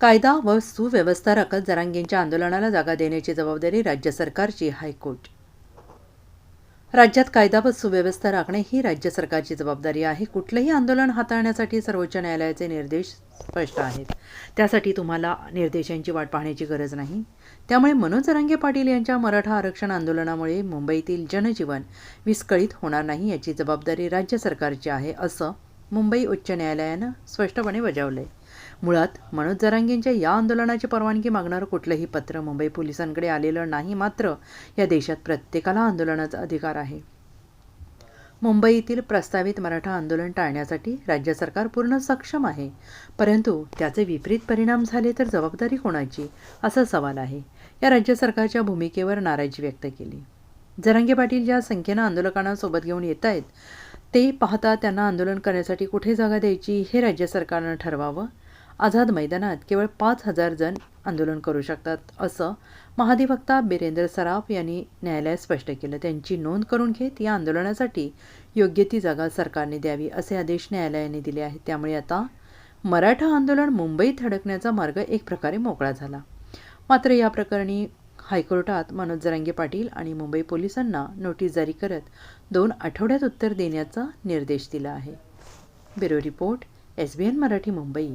कायदा व सुव्यवस्था राखत जरांगेंच्या आंदोलनाला जागा देण्याची जबाबदारी राज्य सरकारची हायकोर्ट. राज्यात कायदा व सुव्यवस्था राखणे ही राज्य सरकारची जबाबदारी आहे. कुठलंही आंदोलन हाताळण्यासाठी सर्वोच्च न्यायालयाचे निर्देश स्पष्ट आहेत. त्यासाठी तुम्हाला निर्देशांची वाट पाहण्याची गरज नाही. त्यामुळे मनोज जरांगे पाटील यांच्या मराठा आरक्षण आंदोलनामुळे मुंबईतील जनजीवन विस्कळीत होणार नाही याची जबाबदारी राज्य सरकारची आहे असं मुंबई उच्च न्यायालयानं स्पष्टपणे बजावलं आहे मुळात मनोज जरांगेंच्या या आंदोलनाची परवानगी मागणारं कुठलंही पत्र मुंबई पोलिसांकडे आलेलं नाही मात्र या देशात प्रत्येकाला आंदोलनाचा अधिकार आहे. मुंबईतील प्रस्तावित मराठा आंदोलन टाळण्यासाठी राज्य सरकार पूर्ण सक्षम आहे. परंतु त्याचे विपरीत परिणाम झाले तर जबाबदारी कोणाची? असा सवाल आहे. या राज्य सरकारच्या भूमिकेवर नाराजी व्यक्त केली. जरांगे पाटील ज्या संख्येनं आंदोलकांना सोबत घेऊन येत आहेत ते पाहता त्यांना आंदोलन करण्यासाठी कुठे जागा द्यायची हे राज्य सरकारनं ठरवावं? आझाद मैदानात केवळ पाच हजार जण आंदोलन करू शकतात असं महाधिवक्ता बिरेंद्र सराफ यांनी न्यायालयात स्पष्ट केलं. त्यांची नोंद करून घेत या आंदोलनासाठी योग्य ती जागा सरकारने द्यावी असे आदेश न्यायालयाने दिले आहेत. त्यामुळे आता मराठा आंदोलन मुंबईत धडकण्याचा मार्ग एक प्रकारे मोकळा झाला. मात्र या प्रकरणी हायकोर्टात मनोज जरांगे पाटील आणि मुंबई पोलिसांना नोटीस जारी करत दोन आठवड्यात उत्तर देण्याचा निर्देश दिला आहे. Bureau report S B N Marathi Mumbai.